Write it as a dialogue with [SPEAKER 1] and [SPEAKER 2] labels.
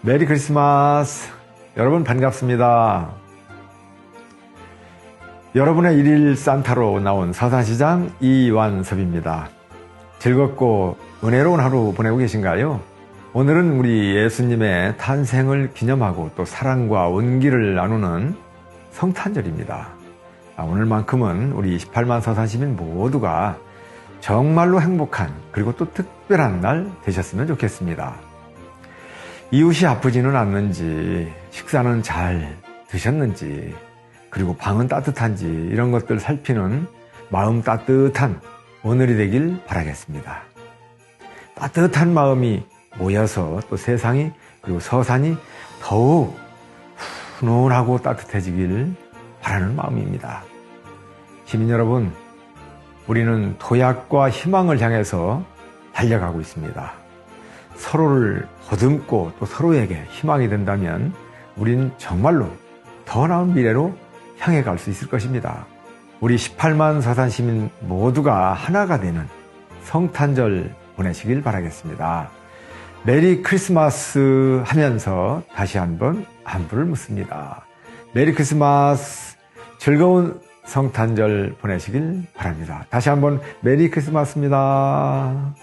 [SPEAKER 1] 메리 크리스마스. 여러분 반갑습니다. 여러분의 일일 산타로 나온 사산시장 이완섭입니다. 즐겁고 은혜로운 하루 보내고 계신가요? 오늘은 우리 예수님의 탄생을 기념하고 또 사랑과 온기를 나누는 성탄절입니다. 아, 오늘만큼은 우리 28만 서산시민 모두가 정말로 행복한 그리고 또 특별한 날 되셨으면 좋겠습니다. 이웃이 아프지는 않는지, 식사는 잘 드셨는지, 그리고 방은 따뜻한지 이런 것들 살피는 마음 따뜻한 오늘이 되길 바라겠습니다. 따뜻한 마음이 모여서 또 세상이 그리고 서산이 더욱 훈훈하고 따뜻해지길 바라는 마음입니다. 시민 여러분, 우리는 도약과 희망을 향해서 달려가고 있습니다. 서로를 보듬고 또 서로에게 희망이 된다면 우리는 정말로 더 나은 미래로 향해 갈 수 있을 것입니다. 우리 18만 서산 시민 모두가 하나가 되는 성탄절 보내시길 바라겠습니다. 메리 크리스마스 하면서 다시 한번 안부를 묻습니다. 메리 크리스마스 즐거운 성탄절 보내시길 바랍니다. 다시 한번 메리 크리스마스입니다.